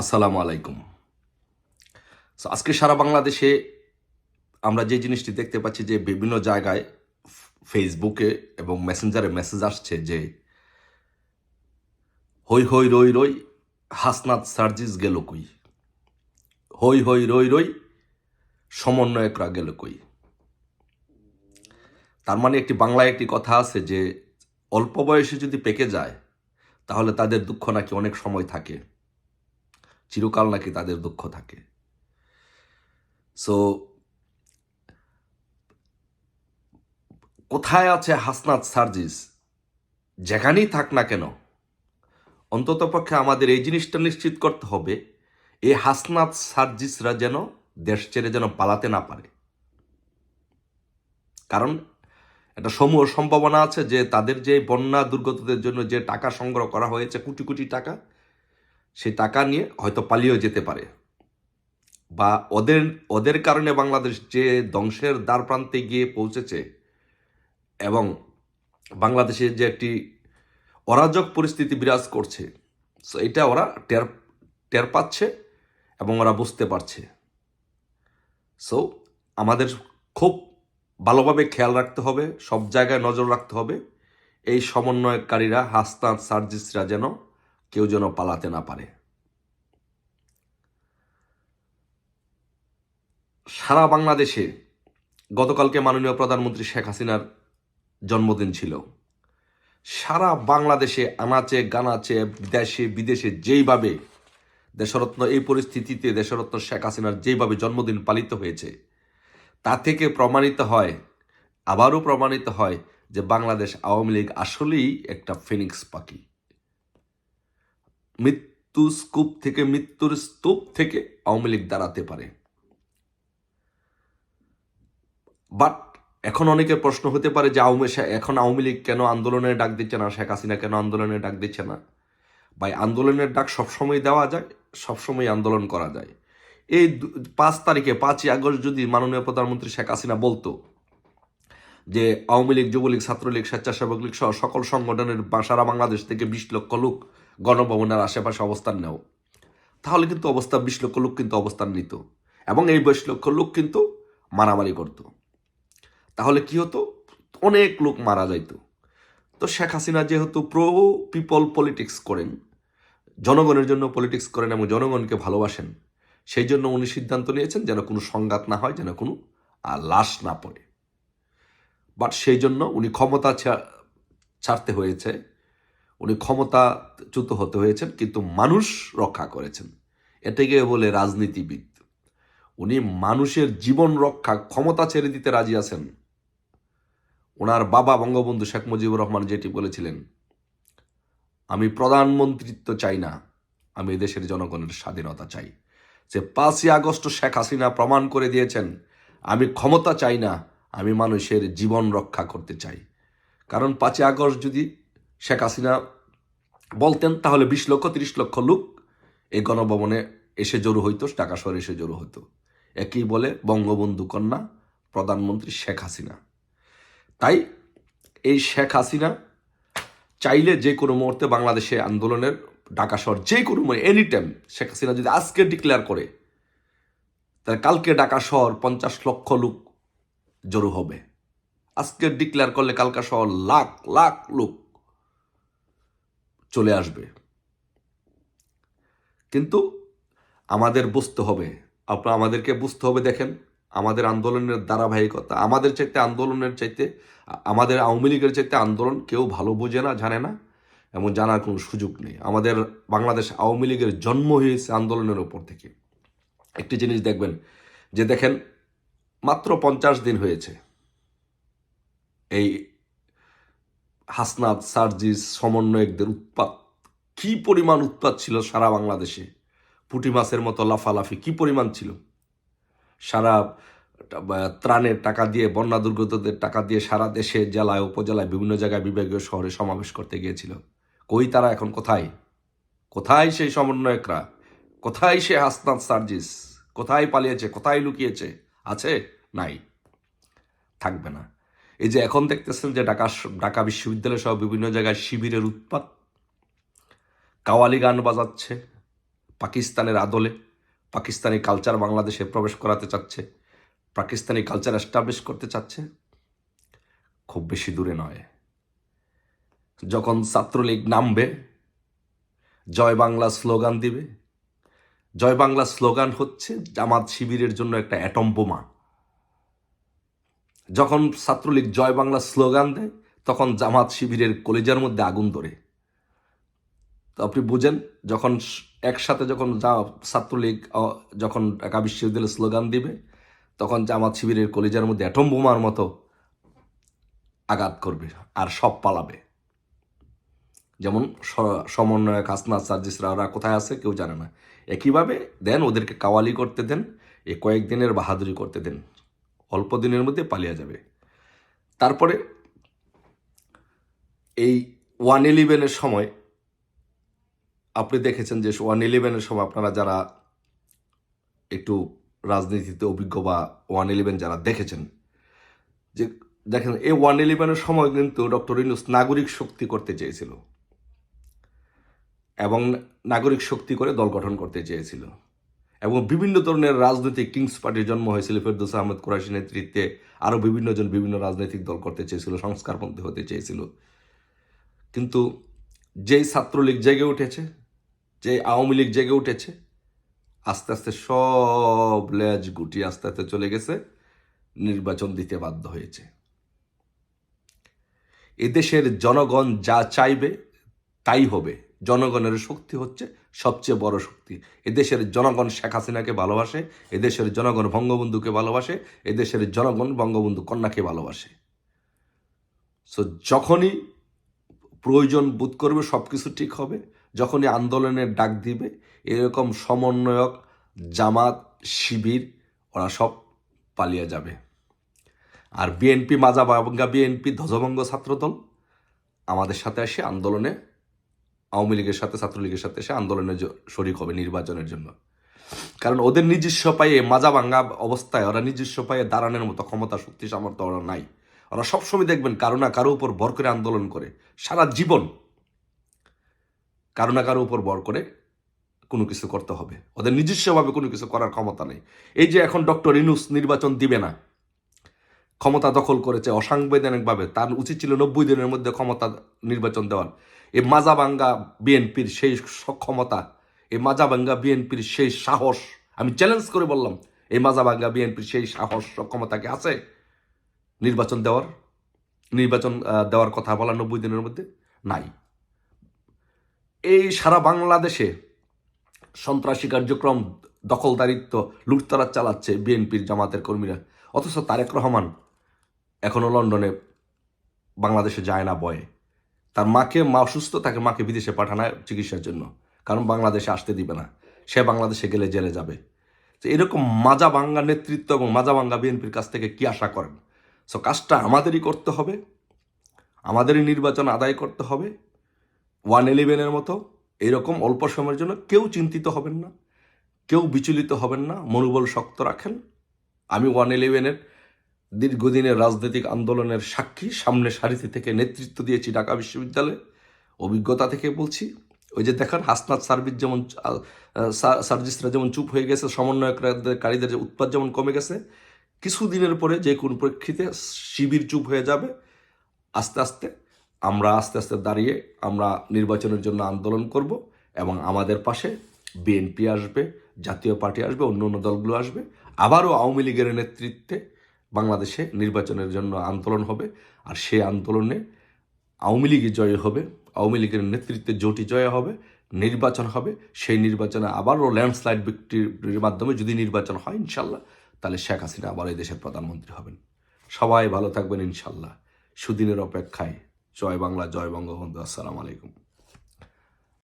আসসালামু আলাইকুম। সো আজকে সারা বাংলাদেশে আমরা যে জিনিসটি দেখতে পাচ্ছি যে বিভিন্ন জায়গায় ফেসবুকে এবং মেসেঞ্জারে মেসেজ আসছে যে, হই হই, রই রই, হাসনাত সার্জিস গেল কই? হই হই, রই রই, সমন্বয়করা গেল কই? তার মানে একটি বাংলায় একটি কথা আছে যে, অল্প বয়সে যদি পেকে যায়, তাহলে তাদের দুঃখ নাকি অনেক সময় থাকে। চিরকাল নাকি তাদের দুঃখ থাকে। সো কোথায় আছে হাসনাত সার্জিস? যেখানেই থাক না কেন অন্ততপক্ষে আমাদের এই জিনিসটা নিশ্চিত করতে হবে, এই হাসনাত সার্জিসরা যেন দেশ ছেড়ে যেন পালাতে না পারে। কারণ একটা সমূহ সম্ভাবনা আছে যে তাদের যে বন্যা দুর্গতদের জন্য যে টাকা সংগ্রহ করা হয়েছে, কোটি কোটি টাকা সেই টাকা নিয়ে হয়তো পালিয়েও যেতে পারে। বা ওদের ওদের কারণে বাংলাদেশ যে ধ্বংসের দ্বার প্রান্তে গিয়ে পৌঁছেছে এবং বাংলাদেশে যে একটি অরাজক পরিস্থিতি বিরাজ করছে সো এটা ওরা টের টের পাচ্ছে এবং ওরা বুঝতে পারছে। সো আমাদের খুব ভালোভাবে খেয়াল রাখতে হবে, সব জায়গায় নজর রাখতে হবে। এই সমন্বয়কারীরা হাসনাত সার্জিসরা যেন কেউ যেন পালাতে না পারে। সারা বাংলাদেশে গতকালকে মাননীয় প্রধানমন্ত্রী শেখ হাসিনার জন্মদিন ছিল। সারা বাংলাদেশে আনাচে, গানাচে, দেশে, বিদেশে যেইভাবে দেশরত্ন এই পরিস্থিতিতে দেশরত্ন শেখ হাসিনার যেইভাবে জন্মদিন পালিত হয়েছে, তা থেকে প্রমাণিত হয়, আবারও প্রমাণিত হয় যে বাংলাদেশ আওয়ামী লীগ আসলেই একটা ফিনিক্স পাখি। মৃত্যু স্তূপ থেকে মৃত্যুর স্তূপ থেকে আওয়ামী লীগ দাঁড়াতে পারে। বাট এখন অনেকের প্রশ্ন হতে পারে যে আওয়ামী এখন আওয়ামী লীগ কেন আন্দোলনের ডাক দিচ্ছে না? শেখ হাসিনা কেন আন্দোলনের ডাক দিচ্ছে না? ভাই, আন্দোলনের ডাক সবসময় দেওয়া যায়, সবসময় আন্দোলন করা যায়। এই পাঁচ তারিখে, পাঁচই আগস্ট যদি মাননীয় প্রধানমন্ত্রী শেখ হাসিনা বলতো যে আওয়ামী লীগ, যুবলীগ, ছাত্রলীগ, স্বেচ্ছাসেবক লীগ সহ সকল সংগঠনের সারা বাংলাদেশ থেকে বিশ লক্ষ লোক গণভবনের আশেপাশে অবস্থান নেও। তাহলে কিন্তু অবস্থা বিশ লক্ষ লোক কিন্তু অবস্থান নিত এবং এই বিশ লক্ষ লোক কিন্তু মারামারি করতো। তাহলে কি হতো? অনেক লোক মারা যাইত। তো শেখ হাসিনা যেহেতু প্রো পিপল পলিটিক্স করেন, জনগণের জন্য পলিটিক্স করেন এবং জনগণকে ভালোবাসেন, সেই জন্য উনি সিদ্ধান্ত নিয়েছেন যেন কোনো সংঘাত না হয়, যেন কোনো লাশ না পড়ে। বাট সেই জন্য উনি ক্ষমতা ছাড়তে হয়েছে। উনি ক্ষমতাচ্যুত হতে হয়েছেন, কিন্তু মানুষ রক্ষা করেছেন। এটাকে বলে রাজনীতিবিদ। উনি মানুষের জীবন রক্ষা, ক্ষমতা ছেড়ে দিতে রাজি আছেন। ওনার বাবা বঙ্গবন্ধু শেখ মুজিবুর রহমান যেটি বলেছিলেন, আমি প্রধানমন্ত্রিত্ব চাই না, আমি দেশের জনগণের স্বাধীনতা চাই। যে পাঁচই আগস্ট শেখ হাসিনা প্রমাণ করে দিয়েছেন, আমি ক্ষমতা চাই না, আমি মানুষের জীবন রক্ষা করতে চাই। কারণ পাঁচই আগস্ট যদি শেখ হাসিনা বলতেন, তাহলে বিশ লক্ষ, তিরিশ লক্ষ লোক এই গণভবনে এসে জড়ো হইতো, ঢাকা শহরে এসে জড়ো হতো একই বলে বঙ্গবন্ধু কন্যা প্রধানমন্ত্রী শেখ হাসিনা। তাই এই শেখ হাসিনা চাইলে যে কোনো মুহূর্তে বাংলাদেশে আন্দোলনের ঢাকা শহর যে কোনো এনি টাইম শেখ হাসিনা যদি আজকে ডিক্লেয়ার করে, তাহলে কালকে ঢাকা শহর পঞ্চাশ লক্ষ লোক জড়ো হবে। আজকে ডিক্লেয়ার করলে কালকা শহর লাখ লাখ লোক চলে আসবে। কিন্তু আমাদের বুঝতে হবে, আপনার আমাদেরকে বুঝতে হবে দেখেন, আমাদের আন্দোলনের ধারাবাহিকতা, আমাদের চাইতে আন্দোলনের চাইতে, আমাদের আওয়ামী লীগের চাইতে আন্দোলন কেউ ভালো বোঝে না, জানে না এবং জানার কোনো সুযোগ নেই। আমাদের বাংলাদেশ আওয়ামী লীগের জন্ম হয়েছে আন্দোলনের ওপর থেকে। একটি জিনিস দেখবেন, যে দেখেন, মাত্র পঞ্চাশ দিন হয়েছে এই হাসনাত, সার্জিস, সমন্বয়কদের উৎপাত। কি পরিমাণ উৎপাত ছিল সারা বাংলাদেশে? পুঁটি মাছের মতো লাফালাফি কি পরিমাণ ছিল? সারা ত্রাণের টাকা দিয়ে, বন্যা দুর্গতদের টাকা দিয়ে সারা দেশে, জেলায়, উপজেলায় বিভিন্ন জায়গায় বিভাগীয় শহরে সমাবেশ করতে গিয়েছিল। কই তারা এখন কোথায়? কোথায় সেই সমন্বয়করা? কোথায় সে হাসনাত, সার্জিস? কোথায় পালিয়েছে? কোথায় লুকিয়েছে? আছে? নাই। থাকবে না। এই যে এখন দেখতেছেন যে ঢাকা ঢাকা বিশ্ববিদ্যালয় সহ বিভিন্ন জায়গায় শিবিরের উৎপাত। কাওয়ালি গান বাজাচ্ছে, পাকিস্তানের আদলে পাকিস্তানি কালচার বাংলাদেশে প্রবেশ করাতে চাচ্ছে, পাকিস্তানি কালচার এস্টাবলিশ করতে চাচ্ছে। খুব বেশি দূরে নয়। যখন ছাত্রলীগ নামবে, জয় বাংলা স্লোগান দিবে। জয় বাংলা স্লোগান হচ্ছে জামাত শিবিরের জন্য একটা অ্যাটম বোমা। যখন ছাত্রলীগ জয় বাংলা স্লোগান দেয়, তখন জামাত শিবিরের কলেজার মধ্যে আগুন ধরে। তো আপনি বুঝেন, যখন একসাথে যখন যা ছাত্রলীগ যখন ঢাকা বিশ্ববিদ্যালয়ে স্লোগান দিবে, তখন জামাত শিবিরের কলেজার মধ্যে অ্যাটম বোমার মতো আঘাত করবে আর সব পালাবে। যেমন সমন্বয়ক হাসনাত সার্জিসরা ওরা কোথায় আছে কেউ জানে না। একইভাবে দেন ওদেরকে কাওয়ালি করতে দেন, এ কয়েকদিনের বাহাদুরি করতে দেন। অল্প দিনের মধ্যে পালিয়ে যাবে। তারপরে এই ওয়ান ইলেভেনের সময় আপনি দেখেছেন যে ওয়ান ইলেভেনের সময় আপনারা যারা একটু রাজনীতিতে অভিজ্ঞ বা ওয়ান ইলেভেন যারা দেখেছেন, যে দেখেন এই ওয়ান ইলেভেনের সময় কিন্তু ডক্টর ইনুস নাগরিক শক্তি করতে চেয়েছিল এবং নাগরিক শক্তি করে দল গঠন করতে চেয়েছিল। এবং বিভিন্ন ধরনের রাজনৈতিক কিংস পার্টির জন্ম হয়েছিল ফেরদৌস আহমেদ কুরাশি নেতৃত্বে। আরও বিভিন্ন জন বিভিন্ন রাজনৈতিক দল করতে চেয়েছিল, সংস্কারপন্থী হতে চেয়েছিল। কিন্তু যেই ছাত্রলীগ জেগে উঠেছে যে আওয়ামী লীগ জেগে উঠেছে, আস্তে আস্তে সব লেজ গুটি আস্তে আস্তে চলে গেছে, নির্বাচন দিতে বাধ্য হয়েছে। এদেশের জনগণ যা চাইবে, তাই হবে। জনগণের শক্তি হচ্ছে সবচেয়ে বড় শক্তি। এদেশের জনগণ শেখ হাসিনাকে ভালোবাসে, এদেশের জনগণ বঙ্গবন্ধুকে ভালোবাসে, এদেশের জনগণ বঙ্গবন্ধু কন্যাকে ভালোবাসে। সো যখনই প্রয়োজন বোধ করবে সব কিছু ঠিক হবে, যখনই আন্দোলনের ডাক দিবে, এরকম সমন্বয়ক, জামাত, শিবির, ওরা সব পালিয়ে যাবে। আর বিএনপি মাজা বাঙ্গা বিএনপি ধ্বজভঙ্গ ছাত্রদল আমাদের সাথে এসে আন্দোলনে আওয়ামী লীগের সাথে, ছাত্রলীগের সাথে এসে আন্দোলনে শরিক হবে নির্বাচনের জন্য। কারণ ওদের নিজস্ব পায়ে মাজা ভাঙ্গা অবস্থায় ওরা নিজস্ব পায়ে দাঁড়ানোর মতো ক্ষমতা, শক্তি, সামর্থ্য ওরা নাই। ওরা সবসময় দেখবেন কারও না কারও উপর ভর করে আন্দোলন করে। সারা জীবন কারও না কারও উপর ভর করে কোনো কিছু করতে হবে। ওদের নিজস্বভাবে কোনো কিছু করার ক্ষমতা নেই। এই যে এখন ডক্টর ইনুস নির্বাচন দিবে না, ক্ষমতা দখল করেছে অসাংবিধানিকভাবে, তার উচিত ছিল নব্বই দিনের মধ্যে ক্ষমতা নির্বাচন দেওয়ার। এই মাজাবাঙ্গা বিএনপির সেই সক্ষমতা এই মাজাবাঙ্গা বিএনপির সেই সাহস, আমি চ্যালেঞ্জ করে বললাম, এই মাজাবাঙ্গা বিএনপির সেই সাহস, সক্ষমতা কি আছে? নির্বাচন দেওয়ার নির্বাচন দেওয়ার কথা বলা নব্বই দিনের মধ্যে নাই। এই সারা বাংলাদেশে সন্ত্রাসী কার্যক্রম, দখলদারিত্ব, লুটতরাজ চালাচ্ছে বিএনপির জামাতের কর্মীরা। অথচ তারেক রহমান এখনও লন্ডনে বাংলাদেশে যায় না বয়ে। তার মাকে, মা অসুস্থ, তাকে মাকে বিদেশে পাঠানোয় চিকিৎসার জন্য। কারণ বাংলাদেশে আসতে দিবে না। সে বাংলাদেশে গেলে জেলে যাবে। তো এরকম মাজা বাঙ্গা নেতৃত্ব এবং মাজা বাঙ্গা বিএনপির কাছ থেকে কি আশা করেন? সো কাজটা আমাদেরই করতে হবে। আমাদেরই নির্বাচন আদায় করতে হবে। ওয়ান ইলেভেনের মতো। এরকম অল্প সময়ের জন্য কেউ চিন্তিত হবেন না। কেউ বিচলিত হবেন না। মনোবল শক্ত রাখেন। আমি ওয়ান ইলেভেনের দীর্ঘদিনের রাজনৈতিক আন্দোলনের সাক্ষী সামনে সারিতে থেকে নেতৃত্ব দিয়েছি ঢাকা বিশ্ববিদ্যালয়ে। অভিজ্ঞতা থেকে বলছি ওই যে দেখান হাসনাত সার্ভিস যেমন আহ, সা- সার্জিসরা যেমন চুপ হয়ে গেছে সমন্বয়কারীদের যে উৎপাদ যেমন কমে গেছে কিছুদিনের পরে যে কোন প্রেক্ষিতে শিবির চুপ হয়ে যাবে আস্তে আস্তে আমরা আস্তে আস্তে দাঁড়িয়ে আমরা নির্বাচনের জন্য আন্দোলন করব এবং আমাদের পাশে বিএনপি আসবে জাতীয় পার্টি আসবে অন্য অন্য দলগুলো আসবে আবারও আওয়ামী লীগের নেতৃত্বে বাংলাদেশে নির্বাচনের জন্য আন্দোলন হবে আর সেই আন্দোলনে আওয়ামী লীগই জয় হবে, আওয়ামী লীগের নেতৃত্বে জোটি জয় হবে, নির্বাচন হবে। সেই নির্বাচনে আবারও ল্যান্ডস্লাইড বিক্রির মাধ্যমে যদি নির্বাচন হয় ইনশাল্লাহ, তাহলে শেখ হাসিনা আবার এই দেশের প্রধানমন্ত্রী হবেন। সবাই ভালো থাকবেন ইনশাল্লাহ। সুদিনের অপেক্ষায়। জয় বাংলা, জয় বঙ্গবন্ধু। আসসালামু আলাইকুম।